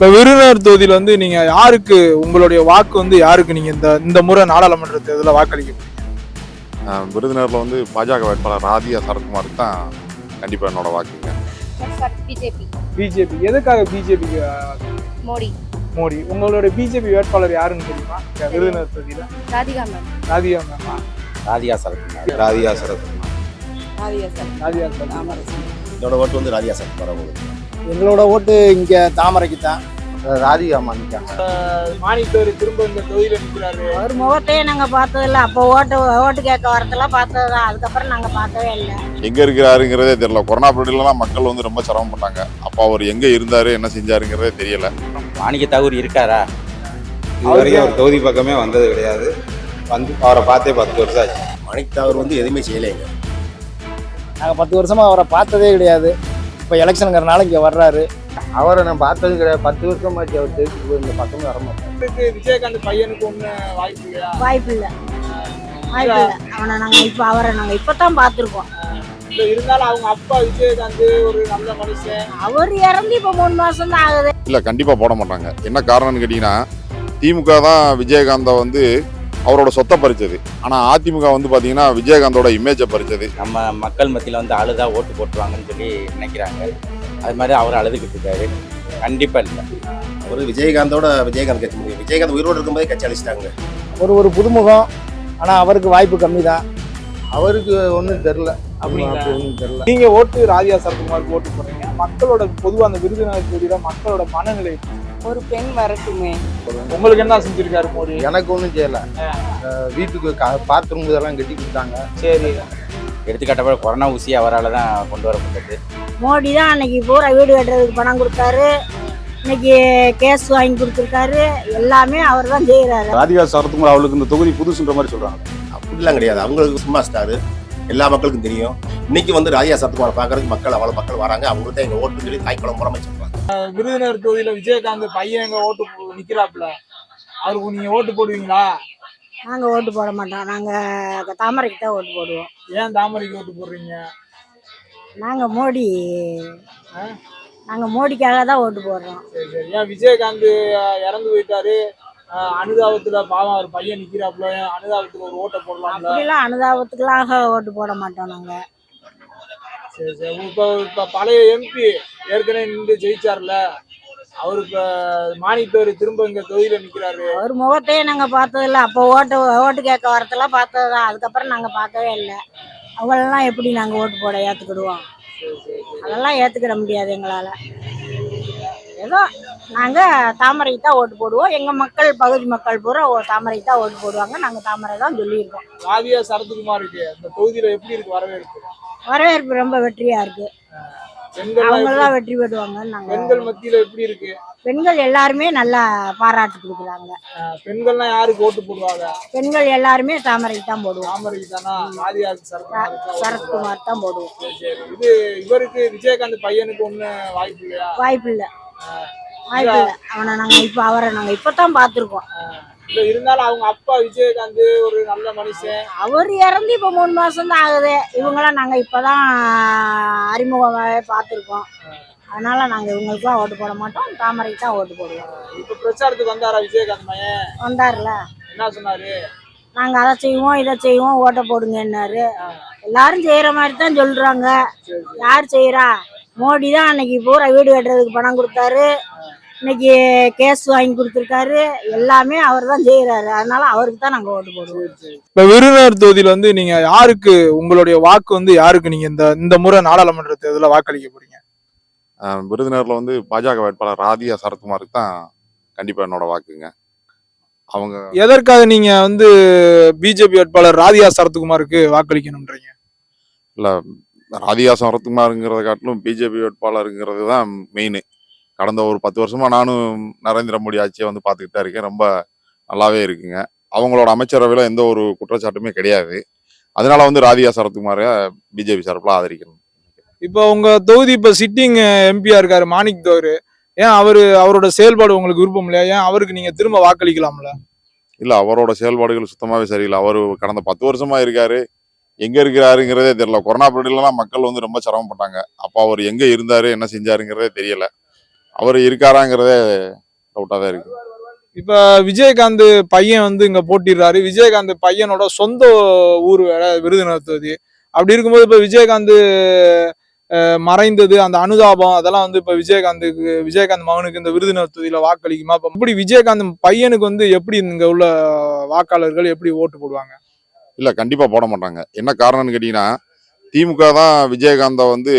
இப்போ விருதுநகர் தொகுதியில் வந்து நீங்க யாருக்கு உங்களுடைய வாக்கு வந்து யாருக்கு நீங்க இந்த இந்த முறை நாடாளுமன்ற தேர்தலில் வாக்களிக்க விருதுநகர்ல வந்து பாஜக வேட்பாளர் ராதியா சரத்குமாருக்கு தான் கண்டிப்பா என்னோட வாக்குங்க. Sir BJP. பிஜேபி. எதுக்காக பிஜேபிக்கு மோடி. மோடி? உங்களுடைய பிஜேபி வேட்பாளர் யாருன்னு தெரியுமா? விருதுநகர் தொகுதியில்? ராதிகா மேம். ராதிகா மேமா. ராதிகா சரத்குமார். ராதிகா சரத்குமார். ராதிகா சார் ராதிகா சரத்குமார். என்னோட ஓட்டு வந்து ராதிகா சரத்குமார் உங்களுக்கு எங்களோட ஓட்டு இங்க தாமரைக்கு தான். ராதிகா மாணிக்காங்க மாணிக்கவர் திரும்ப இந்த தொகுதியில நிற்கிறாரு ஒரு முகத்தையே நாங்க பார்த்ததில்ல அப்போ ஓட்டு ஓட்டு கேட்க வரதெல்லாம் பார்த்ததுதான். அதுக்கப்புறம் நாங்க பார்த்ததே இல்லை. எங்க இருக்கிறாருங்கிறதே தெரியல. கொரோனா பீரியட்லாம் மக்கள் வந்து ரொம்ப சிரமப்பட்டாங்க. அப்போ அவர் எங்க இருந்தாரு என்ன செஞ்சாருங்கிறதே தெரியல. மாணிக்க தாகூர் இருக்காரா? இது அவரு தொகுதி பக்கமே வந்தது கிடையாது. வந்து அவரை பார்த்தே பத்து வருஷம் ஆச்சு. மாணிக் தாகூர் வந்து எதுவுமே செய்யலைங்க. நாங்க பத்து வருஷமா அவரை பார்த்ததே கிடையாது. இப்போ எலெக்ஷனுங்கிறனால இங்க வர்றாரு. அவரை நான் பார்த்தது கிடையாது. பத்து வருஷம் ஆச்சு அவர் தெரிஞ்சு இந்த பக்கமே வர மாட்டேன் விஜயகாந்த் பையனுக்கு ஒண்ணு வாய்ப்பு இல்லையா? வாய்ப்பு இல்லை. வாய்ப்பு இல்லை. அவனை நாங்க இப்போ அவரை நாங்க இப்பதான் பார்த்துருக்கோம். இல்ல இருந்தாலும் அவங்க அப்பா விஜயகாந்த் ஒரு நல்ல மனுஷன். அவர் இறந்து இப்போ மூணு மாசம் தான் ஆகுது. இல்ல கண்டிப்பா போட மாட்டாங்க. என்ன காரணம்னு கேட்டீங்கன்னா திமுக தான் விஜயகாந்தை வந்து அவரோட சொத்தை பறிச்சது. ஆனா அதிமுக வந்து பாத்தீங்கன்னா விஜயகாந்தோட இமேஜை பறிச்சது. நம்ம மக்கள் மத்தியில் வந்து அழுதா ஓட்டு போட்டுருவாங்கன்னு சொல்லி நினைக்கிறாங்க. அது மாதிரி அவர் அழுதுகிட்டு இருக்காரு. கண்டிப்பாக இல்லை. ஒரு விஜயகாந்தோட விஜயகாந்த் கட்சி முடியும் விஜயகாந்த் உயிரோடு இருக்கும்போதே கட்சி அழிச்சிட்டாங்க ஒரு ஒரு புதுமுகம். ஆனா அவருக்கு வாய்ப்பு கம்மி தான் அவருக்கு ஒன்றும் தெரில அப்படிங்களா? ஒன்றும் தெரில நீங்க ஓட்டு ராதியா சரத்குமாருக்கு ஓட்டு போடுறீங்க. மக்களோட பொதுவா அந்த விருதுநகர் தொகுதியில மக்களோட மனநிலை ஒரு பெண் வரட்டுமே. உங்களுக்கு என்ன செஞ்சிருக்காரு மோடி? எனக்கு ஒன்றும் செய்யல. வீட்டுக்கு பாத்ரூம் இதெல்லாம் கட்டி கொடுத்தாங்க. சரி. எடுத்துக்காட்டப்ப கொரோனா ஊசி அவரால் தான் கொண்டு வரப்பட்டது. மோடி தான் அன்னைக்கு பூரா வீடு கட்டுறதுக்கு பணம் கொடுத்தாரு. இன்னைக்கு கேஸ் வாங்கி கொடுத்துருக்காரு. எல்லாமே அவர் தான் செய்கிறாரு ராதிகா சரத்குமார் அவளுக்கு இந்த தொகுதி புதுசுன்ற மாதிரி சொல்றாங்க. அப்படிலாம் கிடையாது. அவங்களுக்கு சும்மா ஸ்டாரு. எல்லா மக்களுக்கும் தெரியும். இன்னைக்கு வந்து ராஜா சத்துக்குமார் பார்க்கறதுக்கு மக்கள் அவ்வளோ மக்கள் வராங்க. அவங்களுக்கு தான் எங்க ஓட்டுன்னு சொல்லி தாய்க்குளம் சொல்றாங்க விருதுநகர் தொகுதியில விஜயகாந்த் பையன் எங்க ஓட்டு நிக்கிறாப்புல. அவருக்கு நீங்க ஓட்டு போடுவீங்களா? நாங்க ஓட்டு போட மாட்டோம். நாங்க தாமரைக்கு தான் ஓட்டு போடுவோம். ஏன் தாமரைக்கு ஓட்டு போடுறீங்க? நாங்க மோடி? நாங்க மோடிக்காக தான் ஓட்டு போடுறோம். சரி சரி. ஏன் விஜயகாந்த் இறந்து போயிட்டாரு? அனுதாபத்துல பாவம் அவர் பையன் நிக்கிறாப்புல. ஏன் அனுதாபத்துல ஒரு ஓட்டை போடலாம்ல? அப்படிலாம் அனுதாபத்துக்கெல்லாம் ஓட்டு போட மாட்டோம் நாங்க. சரி சரி. இப்ப இப்ப பழைய எம்பி ஏற்கனவே நின்று ஜெயிச்சார்ல. அவரு இப்ப மாணிக்கவர் திரும்ப இங்க தொகுதியில நிக்கிறாரு. ஒரு முகத்தையே நாங்க பார்த்ததில்ல. அப்போ ஓட்டு ஓட்டு கேட்க வரதெல்லாம் பார்த்ததுதான். அதுக்கப்புறம் நாங்க பார்த்ததே இல்லை. அவங்களெல்லாம் எப்படி நாங்க ஓட்டு போட ஏத்துக்கிடுவோம்? அதெல்லாம் ஏத்துக்கிட முடியாது எங்களால. ஏதோ நாங்க தாமரைக்கு தான் ஓட்டு போடுவோம். எங்க மக்கள் பகுதி மக்கள் பூரா தாமரைக்கு தான் ஓட்டு போடுவாங்க. நாங்க தாமரை தான் சொல்லியிருக்கோம். ராதியா சரத்குமாருக்கு அந்த தொகுதியில எப்படி இருக்கு வரவேற்பு? வரவேற்பு ரொம்ப வெற்றியா இருக்கு. பெண்கள் அவங்க தான் வெற்றி பெறுவாங்கன்னு நாங்க பெண்கள் மத்தியில எப்படி இருக்கு? பெண்கள் எல்லாருமே நல்லா பாராட்டு கொடுக்குறாங்க. அஹ், பெண்கள்லாம் யாருக்கு ஓட்டு போடுவாங்க? பெண்கள் எல்லாருமே தாமரைக்கு தான் போடுவோம். தாமரைக்கு தானா? சரத்குமார் தான் போடுவோம். இது இவருக்கு விஜயகாந்த் பையனுக்கு ஒண்ணு வாய்ப்பு இல்லையா? வாய்ப்பு இல்லை. வாய்ப்பு இல்லை. அவனை நாங்க இப்போ அவரை நாங்க இப்பதான் பார்த்துருக்கோம். இல்ல இருந்தாலும் அவங்க அப்பா விஜயகாந்த் ஒரு நல்ல மனுஷன். அவர் இறந்து இப்போ மூணு மாசம் தான் ஆகுது. இவங்களாம் நாங்க இப்பதான் அறிமுகமாகவே பார்த்துருக்கோம். அதனால நாங்க இவங்களுக்குலாம் ஓட்டு போட மாட்டோம். தாமரைக்கு தான் ஓட்டு போடுவோம். இப்ப பிரச்சாரத்துக்கு வந்தாரா விஜயகாந்த் மயன் வந்தார்ல. என்ன சொன்னாரு? நாங்க அதை செய்வோம் இதை செய்வோம் ஓட்ட போடுங்கன்னாரு. எல்லாரும் செய்யற மாதிரி தான் சொல்றாங்க யார் செய்யறா? மோடி தான் அன்னைக்கு பூரா வீடு கட்டுறதுக்கு பணம் கொடுத்தாரு. இன்னைக்கு கேஸ் வாங்கி கொடுத்துருக்காரு. எல்லாமே அவர் தான் செய்யறாரு அதனால அவருக்கு தான் நாங்க ஓட்டு போடுவோம். இப்ப விருதுநகர் தொகுதியில வந்து நீங்க யாருக்கு உங்களுடைய வாக்கு வந்து யாருக்கு நீங்க இந்த இந்த முறை நாடாளுமன்ற தேர்தலில் வாக்களிக்க போறீங்க? விருதுநகர்ல வந்து பாஜக வேட்பாளர் ராதியா சரத்குமாருக்கு தான் கண்டிப்பா என்னோட வாக்குங்க. அவங்க எதற்காக நீங்க வந்து பிஜேபி வேட்பாளர் ராதியா சரத்குமாருக்கு வாக்களிக்கணும்ன்றீங்க? ராதிகா சரத்குமாருங்கிறத காட்டிலும் பிஜேபி வேட்பாளருங்கிறது தான் மெயின் கடந்த ஒரு பத்து வருஷமா நானும் நரேந்திர மோடி ஆட்சியை வந்து பார்த்துக்கிட்டு தான் இருக்கேன். ரொம்ப நல்லாவே இருக்குங்க. அவங்களோட அமைச்சரவையில் எந்த ஒரு குற்றச்சாட்டுமே கிடையாது. அதனால வந்து ராதிகா சரத்குமாரை பிஜேபி சார்பில் ஆதரிக்கணும். இப்போ உங்க தொகுதி இப்ப சிட்டிங் எம்பியா இருக்காரு மாணிக் தோரு. ஏன் அவரு அவரோட செயல்பாடு உங்களுக்கு விருப்பம் இல்லையா? ஏன் அவருக்கு நீங்க திரும்ப வாக்களிக்கலாம்ல? இல்ல அவரோட செயல்பாடுகள் சுத்தமாவே சரியில்லை. அவர் கடந்த பத்து வருஷமா இருக்காரு. எங்க இருக்கிறாருங்கிறதே தெரியல. கொரோனா பீரியட்லாம் மக்கள் வந்து ரொம்ப சிரமப்பட்டாங்க. அப்போ அவர் எங்க இருந்தாரு என்ன செஞ்சாருங்கிறதே தெரியல. அவர் இருக்காராங்கிறதே டவுட்டாக தான் இருக்கு. இப்ப விஜயகாந்த் பையன் வந்து இங்க போட்டிடுறாரு. விஜயகாந்த் பையனோட சொந்த ஊர் வேற விருதுநகர் தொகுதி அப்படி இருக்கும்போது இப்ப விஜயகாந்த் மறைந்தது அந்த அனுதாபம் அதெல்லாம் வந்து இப்ப விஜயகாந்துக்கு விஜயகாந்த் மகனுக்கு இந்த விருதுநகர் தொகுதியில வாக்களிக்குமா? இப்ப இப்படி விஜயகாந்த் பையனுக்கு வந்து எப்படி இங்க உள்ள வாக்காளர்கள் எப்படி ஓட்டு போடுவாங்க? இல்லை கண்டிப்பாக போட மாட்டாங்க. என்ன காரணம்னு கேட்டிங்கன்னா திமுக தான் விஜயகாந்தை வந்து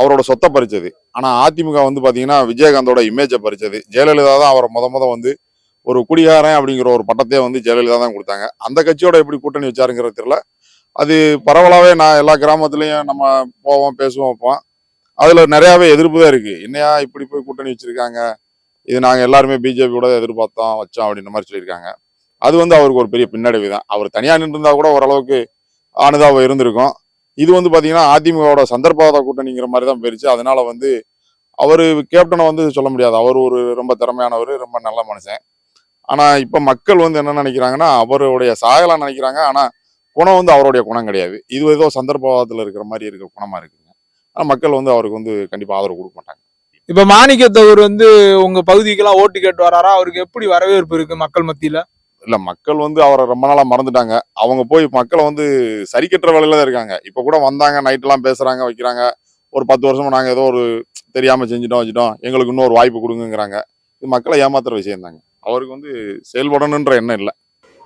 அவரோட சொத்தை பறிச்சது. ஆனால் அதிமுக வந்து பார்த்தீங்கன்னா விஜயகாந்தோட இமேஜை பறிச்சது. ஜெயலலிதா தான் அவரை முத முத வந்து ஒரு குடிகாரன் அப்படிங்கிற ஒரு பட்டத்தையே வந்து ஜெயலலிதா தான் கொடுத்தாங்க. அந்த கட்சியோட எப்படி கூட்டணி வச்சாருங்கிறது தெரியல. அது பரவலாகவே நான் எல்லா கிராமத்துலேயும் நம்ம போவோம் பேசுவோம் வைப்போம். அதில் நிறையாவே எதிர்ப்பு தான் இருக்குது என்னையா இப்படி போய் கூட்டணி வச்சுருக்காங்க? இது நாங்கள் எல்லாருமே பிஜேபியோட எதிர்பார்த்தோம் வச்சோம் அப்படின்ற மாதிரி சொல்லியிருக்காங்க. அது வந்து அவருக்கு ஒரு பெரிய பின்னடைவு தான். அவர் தனியாக நின்றுருந்தா கூட ஓரளவுக்கு அனுதாபம் இருந்திருக்கும். இது வந்து பார்த்தீங்கன்னா அதிமுகவோட சந்தர்ப்பவாத கூட்டணிங்கிற மாதிரி தான் போயிருச்சு. அதனால வந்து அவர் கேப்டனை வந்து சொல்ல முடியாது. அவர் ஒரு ரொம்ப திறமையானவர் ரொம்ப நல்ல மனுஷன். ஆனால் இப்போ மக்கள் வந்து என்ன நினைக்கிறாங்கன்னா அவருடைய சாயலாக நினைக்கிறாங்க. ஆனால் குணம் வந்து அவருடைய குணம் கிடையாது. இது ஏதோ சந்தர்ப்பவாதத்தில் இருக்கிற மாதிரி இருக்க குணமாக இருக்குங்க. ஆனால் மக்கள் வந்து அவருக்கு வந்து கண்டிப்பாக ஆதரவு கொடுக்க மாட்டாங்க. இப்போ மாணிக்கத்தவர் வந்து உங்கள் பகுதிக்கெல்லாம் ஓட்டு கேட்டு வராரா? அவருக்கு எப்படி வரவேற்பு இருக்குது மக்கள் மத்தியில்? இல்ல மக்கள் வந்து அவரை ரொம்ப நாளா மறந்துட்டாங்க. அவங்க போய் மக்களை வந்து சரி கட்டுற வேலையில தான் இருக்காங்க. இப்ப கூட வந்தாங்க நைட் எல்லாம் பேசுறாங்க வைக்கிறாங்க. ஒரு பத்து வருஷமா நாங்க ஏதோ ஒரு தெரியாம செஞ்சுட்டோம் வச்சுட்டோம். எங்களுக்கு இன்னொரு வாய்ப்பு கொடுங்கங்கிறாங்க. இது மக்களை ஏமாத்துற விஷயம் தாங்க. அவருக்கு வந்து செயல்படணுன்ற எண்ணம் இல்லை.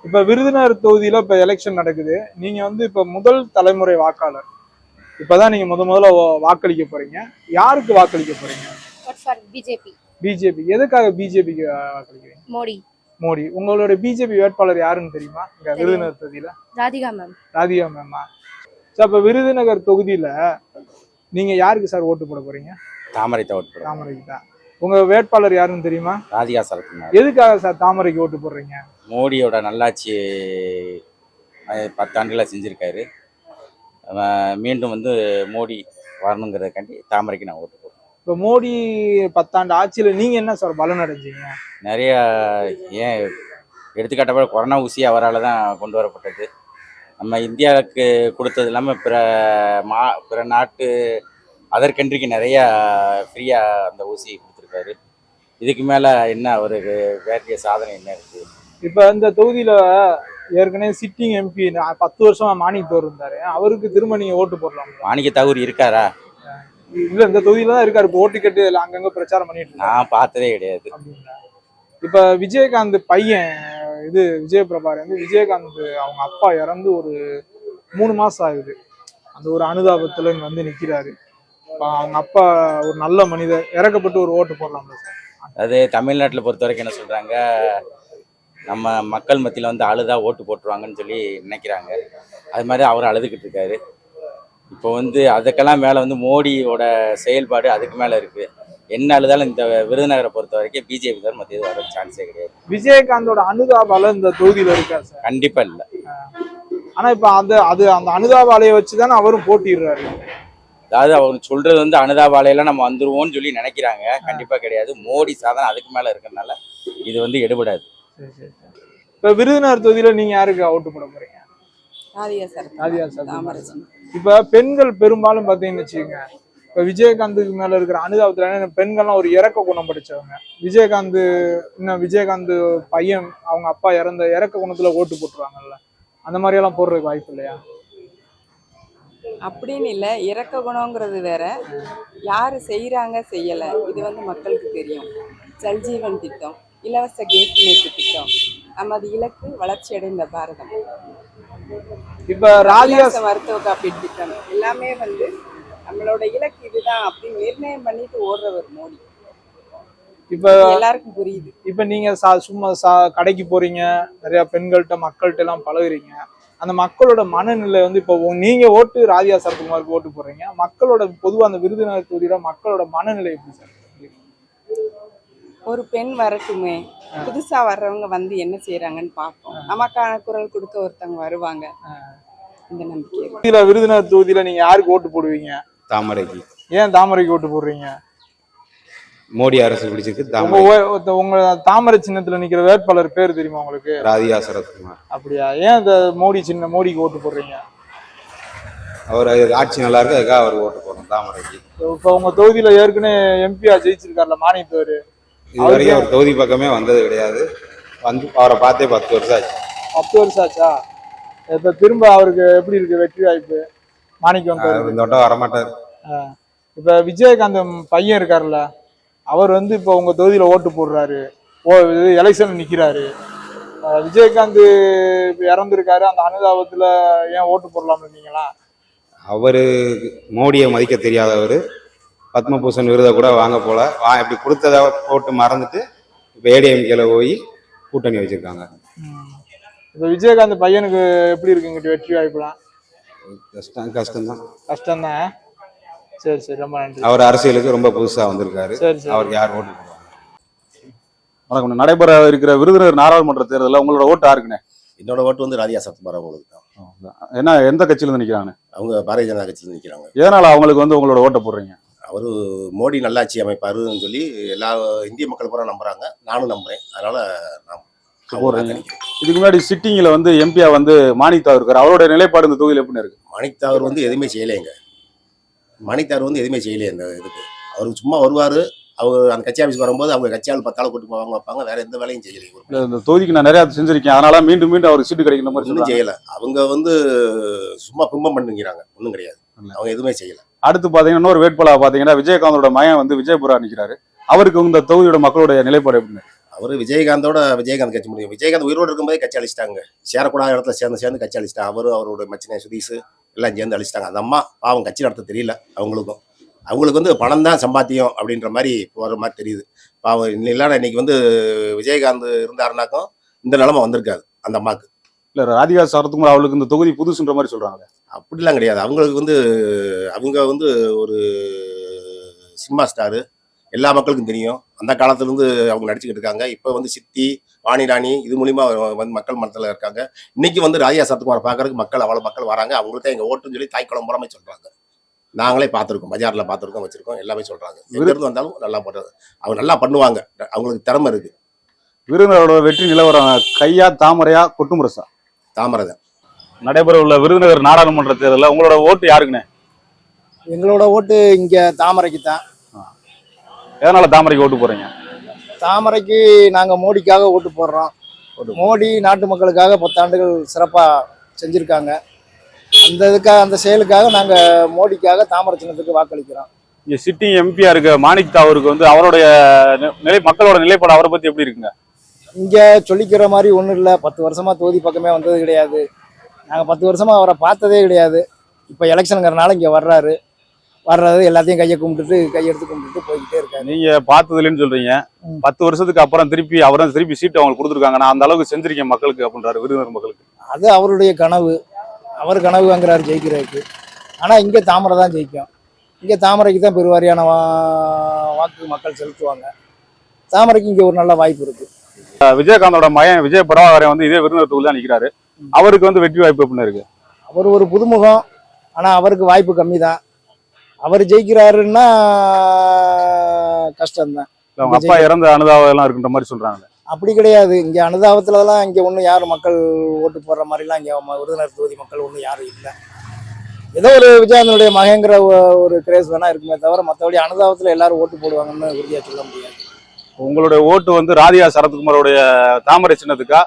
இப்ப விருதுநகர் தொகுதியில இப்ப எலெக்ஷன் நடக்குது. நீங்க வந்து இப்ப முதல் தலைமுறை வாக்காளர். இப்பதான் நீங்க முத முதல்ல வாக்களிக்க போறீங்க. யாருக்கு வாக்களிக்க போறீங்க? ஃபார் பிஜேபி பிஜேபி எதுக்காக பிஜேபிக்கு வாக்களிக்கிறீங்க? மோடி. மோடி. உங்களோட பிஜேபி வேட்பாளர் யாருன்னு தெரியுமா? இங்க விருதுநகர் தொகுதியில. ராதிகா மேம் ராதிகா மேமா சார் இப்ப விருதுநகர் தொகுதியில நீங்க யாருக்கு சார் ஓட்டு போட போறீங்க? தாமரை தவிர்த்து தாமரைக்கு தான். உங்க வேட்பாளர் யாருன்னு தெரியுமா? ராதிகா சரத்குமார். எதுக்காக சார் தாமரைக்கு ஓட்டு போடுறீங்க? மோடியோட நல்லாட்சி அஹ், பத்தாண்டுகளை செஞ்சுருக்காரு. மீண்டும் வந்து மோடி வரணுங்கிறதுக்காண்டி தாமரைக்கு நான் ஓட்டு போடுறேன் இப்ப மோடி பத்தாண்டு ஆட்சியில நீங்க என்ன சார் பலன் அடைஞ்சீங்க? நிறைய ஏன் எடுத்துக்காட்டப்ப கொரோனா ஊசி அவரால் தான் கொண்டு வரப்பட்டது. நம்ம இந்தியாவுக்கு கொடுத்தது இல்லாமல் பிற மா பிற நாட்டு அதர் கண்ட்ரிக்கு நிறையா ஃப்ரீயாக அந்த ஊசி கொடுத்துருக்காரு. இதுக்கு மேலே என்ன அவருக்கு வேண்டிய சாதனை என்ன இருக்குது இப்ப இந்த தொகுதியில ஏற்கனவே சிட்டிங் எம்பி பத்து வருஷமா மாணிக்கத்தோர் இருந்தாரு. அவருக்கு திரும்ப நீங்க ஓட்டு போடலாம்? மாணிக்க தகவல் இருக்காரா? இல்ல இந்த தொகுதியில தான் இருக்காரு. இப்ப ஓட்டு கேட்டு இல்ல அங்கங்க பிரச்சாரம் பண்ணிட்டு நான் பார்த்ததே கிடையாது? இப்ப விஜயகாந்த் பையன் இது விஜயபிரபார் வந்து விஜயகாந்த் அவங்க அப்பா இறந்து ஒரு மூணு மாசம் ஆகுது. அந்த ஒரு அனுதாபத்துல இங்க வந்து நிக்கிறாரு. இப்ப அவங்க அப்பா ஒரு நல்ல மனிதர் இறக்கப்பட்டு ஒரு ஓட்டு போடலாம்ல சார். அது தமிழ்நாட்டில் பொறுத்த வரைக்கும் என்ன சொல்கிறாங்க நம்ம மக்கள் மத்தியில் வந்து அழுதா ஓட்டு போட்டுருவாங்கன்னு சொல்லி நினைக்கிறாங்க. அது மாதிரி அவர் அழுதுகிட்டு இருக்காரு. இப்போ வந்து அதுக்கெல்லாம் மேலே வந்து மோடியோட செயல்பாடு அதுக்கு மேலே இருக்குது என்ன அழுதாலும் இந்த விருதுநகரை பொறுத்த வரைக்கும் பிஜேபி தான் மத்திய வர சான்ஸே கிடையாது. விஜயகாந்தோட அனுதாபால இந்த தொகுதியில இருக்காரு சார்? கண்டிப்பாக இல்லை. ஆனா இப்ப அந்த அது அந்த அனுதாப அலையை வச்சுதானே அவரும் போட்டிடுறாரு. அதாவது அவர் சொல்றது வந்து அனுதாபாலையில நம்ம வந்துருவோம்னு சொல்லி நினைக்கிறாங்க. கண்டிப்பாக கிடையாது. மோடி சாதனை அதுக்கு மேலே இருக்கிறதுனால இது வந்து எடுபடாது. சரி சரி சரி. இப்ப விருதுநகர் தொகுதியில நீங்க யாருக்கு ஓட்டு போட போறீங்க? ராதிகா சார். ராதிகா சார். இப்ப பெண்கள் பெரும்பாலும் பாத்தீங்கன்னு வச்சுக்கோங்க. இப்ப விஜயகாந்துக்கு மேல இருக்கிற அனுதாபத்துல என்ன, பெண்கள்லாம் ஒரு இறக்க குணம் படிச்சவங்க. விஜயகாந்த் இன்னும் விஜயகாந்த் பையன் அவங்க அப்பா இறந்த இறக்க குணத்துல ஓட்டு போட்டுருவாங்கல்ல. அந்த மாதிரி எல்லாம் போடுறதுக்கு வாய்ப்பு இல்லையா? அப்படின்னு இல்லை இறக்க குணங்கிறது வேற. யார் செய்கிறாங்க செய்யலை. இது வந்து மக்களுக்கு தெரியும். ஜல்ஜீவன் திட்டம் இலவச கேஸ் இணைப்பு திட்டம் நமது இலக்கு வளர்ச்சி அடைந்த பாரதம். இப்ப இலவச மருத்துவ காப்பீடு திட்டம். எல்லாமே வந்து நம்மளோட இலக்கு இதுதான் அப்படின்னு நிர்ணயம் பண்ணிட்டு ஓடுறவர் மோடி. இப்ப எல்லாருக்கும் புரியுது. இப்ப நீங்க சும்மா சா கடைக்கு போறீங்க. நிறைய பெண்கள்கிட்ட மக்கள்கிட்ட எல்லாம் பழகுறீங்க. அந்த மக்களோட மனநிலை வந்து இப்போ நீங்க ஓட்டு ராதிகா சரத்குமாருக்கு ஓட்டு போடுறீங்க. மக்களோட பொதுவா அந்த விருதுநகர் தொகுதியில மக்களோட மனநிலை எப்படி சார்? ஒரு பெண் வரட்டுமே. புதுசா வர்றவங்க வந்து என்ன செய்யறாங்கன்னு பார்ப்போம். நமக்கான குரல் கொடுக்க ஒருத்தவங்க வருவாங்க. இந்த நம்பிக்கை விருதுநகர் தொகுதியில நீங்க யாருக்கு ஓட்டு போடுவீங்க? தாமரைக்கு. ஏன் தாமரைக்கு ஓட்டு போடுறீங்க? மோடி அரசு பிடிச்சிருக்கு உங்க தாமரை சின்னத்துல நிக்கிற வேட்பாளர் பேர் தெரியுமா உங்களுக்கு? ராதிகா சரத்குமார். அப்படியா? ஏன் இந்த மோடி சின்ன மோடிக்கு ஓட்டு போடுறீங்க? அவர் ஆட்சி நல்லா இருக்கு அதுக்காக அவர் ஓட்டு போடணும் தாமரைக்கு. இப்போ உங்க தொகுதியில ஏற்கனவே எம்பியா ஜெயிச்சிருக்காருல மானியத்தவர். இது வரைக்கும் அவர் தொகுதி பக்கமே வந்தது கிடையாது. வந்து அவரை பார்த்தே பத்து வருஷம் ஆச்சு. பத்து வருஷம் ஆச்சா? இப்ப திரும்ப அவருக்கு எப்படி இருக்கு வெற்றி வாய்ப்பு? மாணிக்கம் இந்த வட்டம் வரமாட்டார். இப்ப விஜயகாந்த் பையன் இருக்காருல்ல அவர் வந்து இப்போ உங்க தொகுதியில ஓட்டு போடுறாரு. ஓ இது எலெக்ஷன் நிக்கிறாரு. அஹ் விஜயகாந்த் இப்ப இறந்திருக்காரு. அந்த அனுதாபத்துல ஏன் ஓட்டு போடலாம்னு இருந்தீங்களா அவர் மோடியை மதிக்க தெரியாதவர். பத்மபூஷன் விருதை கூட வாங்க போல. வா இப்படி கொடுத்ததை போட்டு மறந்துட்டு இப்போ ஏடிஎம்கேல போய் கூட்டணி வச்சிருக்காங்க. இப்ப விஜயகாந்த் பையனுக்கு எப்படி இருக்குங்கிட்ட வெற்றி வாய்ப்புலாம்? கஷ்டம் கஷ்டம்தான். கஷ்டம்தான்? சரி சரி ரொம்ப நன்றி. அவர் அரசியலுக்கு ரொம்ப புதுசா வந்திருக்காரு. சரி சரி. அவருக்கு யார் ஓட்டு போடுவாங்க? வணக்கம். நடைபெற இருக்கிற விருதுநகர் நாடாளுமன்ற தேர்தலில் உங்களோட ஓட்டு யாருக்குண்ணே? என்னோட ஓட்டு வந்து ராதியா சத்குமார் அவங்களுக்கு தான். என்ன எந்த கட்சியில இருந்து நிக்கிறாங்க? அவங்க பாரதிய ஜனதா கட்சியில் நிற்கிறாங்க எதனால அவங்களுக்கு வந்து உங்களோட ஓட்டை போடுறீங்க? அவர் மோடி நல்லாட்சி அமைப்பாருன்னு சொல்லி எல்லா இந்திய மக்கள் பூரா நம்புறாங்க. நானும் நம்புறேன். அதனால நான். இதுக்கு முன்னாடி சிட்டிங்ல வந்து எம்பியா வந்து மாணிக்தா இருக்காரு. அவரோட நிலைப்பாடு இந்த தொகுதியில் எப்படி இருக்கு? மணித்தாவர் வந்து எதுவுமே செய்யலைங்க. மணித்தார் வந்து எதுவுமே செய்யலையே இந்த இதுக்கு. அவர் சும்மா வருவார். அவர் அந்த கட்சி ஆஃபீஸ் வரும்போது அவங்க கட்சியால் பத்தாள் கூட்டு போவாங்க வைப்பாங்க. வேற எந்த வேலையும் செய்யலை இந்த தொகுதிக்கு நான் நிறைய செஞ்சிருக்கேன். அதனால மீண்டும் மீண்டும் அவருக்கு சீட்டு கிடைக்கிற மாதிரி ஒன்றும் செய்யலை. அவங்க வந்து சும்மா பிம்பம் பண்ணுங்கிறாங்க. ஒன்றும் கிடையாது. அவங்க எதுவுமே செய்யலை. அடுத்து பாத்தீங்கன்னா இன்னொரு வேட்பாளர் பாத்தீங்கன்னா விஜயகாந்தோட மகன் வந்து விஜயபுரா நிக்கிறாரு. அவருக்கு இந்த தொகுதியோட மக்களுடைய நிலைப்பாடு எப்படி அவர் விஜயகாந்தோட விஜயகாந்த் கட்சி முடியும். விஜயகாந்த் உயிரோடு இருக்கும்போதே கட்சி அழிச்சிட்டாங்க. சேரக்கூடாத இடத்துல சேர்ந்து சேர்ந்து கட்சி அழிச்சிட்டாங்க. அவரு அவரோட மச்சினை சுதீஷ் எல்லாம் சேர்ந்து அழிச்சிட்டாங்க. அந்த அம்மா பாவம் கட்சி நடத்த தெரியல அவங்களுக்கும். அவங்களுக்கு வந்து பணம் தான் சம்பாத்தியம் அப்படின்ற மாதிரி போகிற மாதிரி தெரியுது. பாவம் இல்லைன்னா இன்னைக்கு வந்து விஜயகாந்த் இருந்தாருனாக்கும் இந்த நிலைமை வந்திருக்காது அந்த அம்மாக்கு. இல்ல ராதிகா சரத்குமார் அவளுக்கு இந்த தொகுதி புதுசுன்ற மாதிரி சொல்றாங்க அப்படிலாம் கிடையாது. அவங்களுக்கு வந்து அவங்க வந்து ஒரு சினிமா ஸ்டாரு எல்லா மக்களுக்கும் தெரியும். அந்த காலத்துல இருந்து அவங்க நடிச்சுக்கிட்டு இருக்காங்க. இப்போ வந்து சித்தி வாணி ராணி இது மூலியமா வந்து மக்கள் மனத்தில் இருக்காங்க. இன்னைக்கு வந்து ராஜா சரத்குமார் பார்க்கறதுக்கு மக்கள் அவ்வளோ மக்கள் வராங்க. அவங்களுக்கு தான் எங்கள் ஓட்டுன்னு சொல்லி தாய் குளம்புறமே சொல்றாங்க. நாங்களே பார்த்துருக்கோம். பஜாரில் பார்த்துருக்கோம் வச்சிருக்கோம். எல்லாமே சொல்றாங்க. எங்கிருந்து வந்தாலும் நல்லா பண்ணுறது அவங்க நல்லா பண்ணுவாங்க. அவங்களுக்கு திறமை இருக்கு. விருதுநகரோட வெற்றி நிலவரம் கையா தாமரையா கொட்டுமுரசா? தாமரை தான். நடைபெற உள்ள விருதுநகர் நாடாளுமன்ற தேர்தலில் உங்களோட ஓட்டு யாருக்குண்ணே? எங்களோட ஓட்டு இங்க தாமரைக்கு தான். எதனால தாமரைக்கு ஓட்டு போறீங்க தாமரைக்கு நாங்க மோடிக்காக ஓட்டு போடுறோம். மோடி நாட்டு மக்களுக்காக பத்தாண்டுகள் சிறப்பா செஞ்சிருக்காங்க. அந்த இதுக்காக அந்த செயலுக்காக நாங்க மோடிக்காக தாமரை சின்னத்துக்கு வாக்களிக்கிறோம். இங்க சிட்டிங் எம்பியா இருக்க மாணிக் தாவருக்கு வந்து அவருடைய நிலை மக்களோட நிலைப்பாடு அவரை பத்தி எப்படி இருக்குங்க? இங்க சொல்லிக்கிற மாதிரி ஒன்றும் இல்லை. பத்து வருஷமா தொகுதி பக்கமே வந்தது கிடையாது. நாங்கள் பத்து வருஷமா அவரை பார்த்ததே கிடையாது. இப்போ எலெக்ஷனுங்கிறனால இங்கே வர்றாரு. வர்றது எல்லாத்தையும் கையை கும்பிட்டுட்டு கையெடுத்து கும்பிட்டுட்டு போய்கிட்டே இருக்காரு. நீங்க பார்த்தது இல்லைன்னு சொல்றீங்க. ம். பத்து வருஷத்துக்கு அப்புறம் திருப்பி அவரை திருப்பி சீட்டு அவங்களுக்கு கொடுத்துருக்காங்க. நான் அந்த அளவுக்கு செஞ்சிருக்கேன் மக்களுக்கு அப்படின்றாரு விருதுநகர் மக்களுக்கு. அது அவருடைய கனவு. அவர் கனவு வாங்குறாரு ஜெயிக்கிறதுக்கு. ஆனால் இங்கே தாமரை தான் ஜெயிக்கும். இங்கே தாமரைக்கு தான் பெருவாரியான வா வாக்கு மக்கள் செலுத்துவாங்க. தாமரைக்கு இங்கே ஒரு நல்ல வாய்ப்பு இருக்கு. அஹ் விஜயகாந்தோட மகன் விஜய பிரபாகரன் வந்து இதே விருதுநகர் தொகுதியில் தான் நிற்கிறாரு அவருக்கு வந்து வெற்றி வாய்ப்பு எப்படின்னு இருக்கு? அவர் ஒரு புதுமுகம் ஆனால் அவருக்கு வாய்ப்பு கம்மி தான் அவர் ஜெயிக்கிறாருன்னா கஷ்டம்தான். அவங்க அப்பா இறந்த அனுதாபம் எல்லாம் இருக்குன்ற மாதிரி சொல்றாங்க அப்படி கிடையாது. இங்கே அனுதாபத்துலலாம் இங்கே ஒன்றும் யாரும் மக்கள் ஓட்டு போடுற மாதிரிலாம் இங்கே விருதுநகர் தொகுதி மக்கள் ஒன்றும் யாரும் இல்லை. ஏதோ ஒரு விஜயகாந்தனுடைய மகங்கிற ஒரு கிரேஸ் வேணா இருக்குமே தவிர மற்றபடி அனுதாபத்தில் எல்லாரும் ஓட்டு போடுவாங்கன்னு உறுதியாக சொல்ல முடியாது. உங்களுடைய ஓட்டு வந்து ராதிகா சரத்குமாரோடைய தாமரை சின்னத்துக்கா?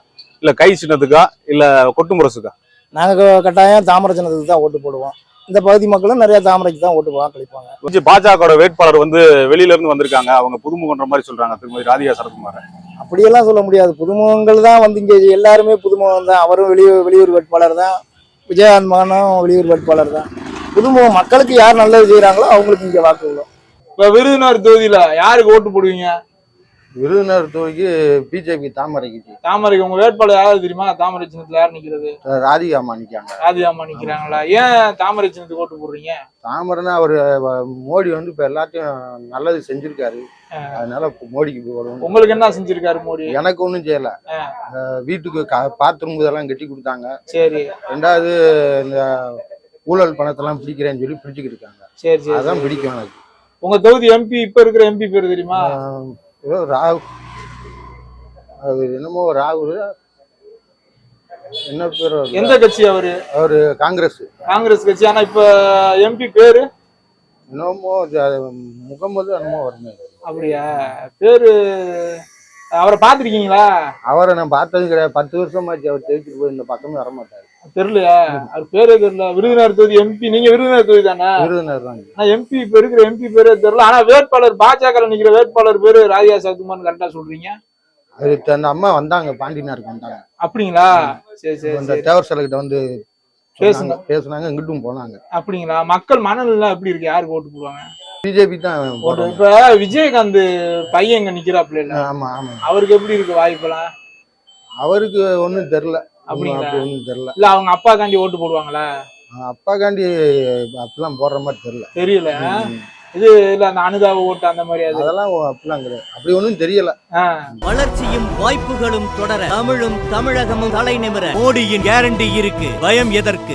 இல்ல கை சின்னத்துக்கா இல்ல கொட்டு முரசுக்கா நாங்கள் கட்டாயம் தாமரை சின்னத்துக்கு தான் ஓட்டு போடுவோம். இந்த பகுதி மக்களும் நிறைய தாமரைக்கு தான் ஓட்டு வாக்களிப்பாங்க கொஞ்சம் பாஜகவோட வேட்பாளர் வந்து வெளியில இருந்து வந்திருக்காங்க. அவங்க புதுமுகன்ற மாதிரி சொல்றாங்க திருமதி ராதிகா சரத்குமார். அப்படியெல்லாம் சொல்ல முடியாது. புதுமுகங்கள் தான் வந்து இங்கே எல்லாருமே புதுமுகம் தான். அவரும் வெளியூர் வெளியூர் வேட்பாளர் தான். விஜயகாந்த் மகனும் வெளியூர் வேட்பாளர் தான். புதுமுகம் மக்களுக்கு யார் நல்லது செய்கிறாங்களோ அவங்களுக்கு இங்கே வாக்கு விழும் இப்ப விருதுநகர் தொகுதியில யாருக்கு ஓட்டு போடுவீங்க? விருதுநகர் தொகுதிக்கு பிஜேபி தாமரைக்கு தாமரைக்கு உங்க வேட்பாளர் யாரு தெரியுமா? தாமரை சின்னத்துல யார் நிக்கிறது? ராதிகா நிற்காங்க ராதிகாமா நிக்கிறாங்களா? ஏன் தாமரை சின்னத்துக்கு ஓட்டு போடுறீங்க? தாமரைன்னா அவர் மோடி வந்து இப்போ எல்லாத்தையும் நல்லது செஞ்சிருக்காரு. அதனால மோடிக்கு போடணும் உங்களுக்கு என்ன செஞ்சிருக்காரு மோடி? எனக்கு ஒன்றும் செய்யல. வீட்டுக்கு பாத்ரூம் இதெல்லாம் கட்டி கொடுத்தாங்க. சரி. ரெண்டாவது இந்த ஊழல் பணத்தெல்லாம் பிடிக்கிறேன்னு சொல்லி பிடிச்சிக்கிட்டு இருக்காங்க. சரி சரி அதான் பிடிக்கும் எனக்கு. உங்க தொகுதி எம்பி இப்ப இருக்கிற எம்பி பேர் தெரியுமா? ஏதோ ராகு. அது என்னமோ ராகுல் என்ன பேர்? எந்த கட்சி அவரு? அவரு காங்கிரஸ். காங்கிரஸ் கட்சி. ஆனா இப்ப எம்பி பேரு? என்னமோ முகமது என்னமோ வருமே. அப்படியா? பேரு அவரை பாத்திருக்கீங்களா அவரை நான் பார்த்ததும் கிடையாது. பத்து வருஷமாச்சு அவர் ஜெயிச்சுட்டு போய் இந்த பக்கமே வர மாட்டாரு தெரியலையா? அவர் பேரே தெரியல. விருதுநகர் தொகுதி எம்பி நீங்க விருதுநகர் தொகுதி தானே? விருதுநகர் தான். எம்பி இப்ப இருக்கிற எம்பி பேரே தெரியல. ஆனா வேட்பாளர் பாஜக நிக்கிற வேட்பாளர் பேரு ராதிகா சரத்குமார் கரெக்டா சொல்றீங்க? அதுக்கு அந்த அம்மா வந்தாங்க பாண்டினாருக்கு வந்தாங்க. அப்படிங்களா? சரி சரி இந்த தேவர் சிலைகிட்ட வந்து பேசுங்க. பேசுனாங்க இங்கிட்டும் போனாங்க. அப்படிங்களா? மக்கள் மனநிலை எப்படி இருக்கு? யாருக்கு ஓட்டு போடுவாங்க? பிஜேபி தான். இப்ப விஜயகாந்த் பையன் இங்க நிக்கிறாப்ல இல்ல? ஆமா ஆமா. அவருக்கு எப்படி இருக்கு வாய்ப்பெல்லாம்? அவருக்கு ஒண்ணும் தெரியல? அப்படி ஒண்ணும் தெரியல. இல்ல அவங்க அப்பா காண்டி ஓட்டு போடுவாங்களா? அப்பா காண்டி அப்படிலாம் போடுற மாதிரி தெரியல. தெரியல. இது இல்ல அந்த அனுதாப ஓட்டு அந்த மாதிரி அது? அதெல்லாம் அப்படிலாம் கிடையாது. அப்படி ஒண்ணும் தெரியல. வளர்ச்சியும் வாய்ப்புகளும் தொடர தமிழும் தமிழகமும் தலை நிமிர மோடியின் கேரண்டி இருக்கு. பயம் எதற்கு?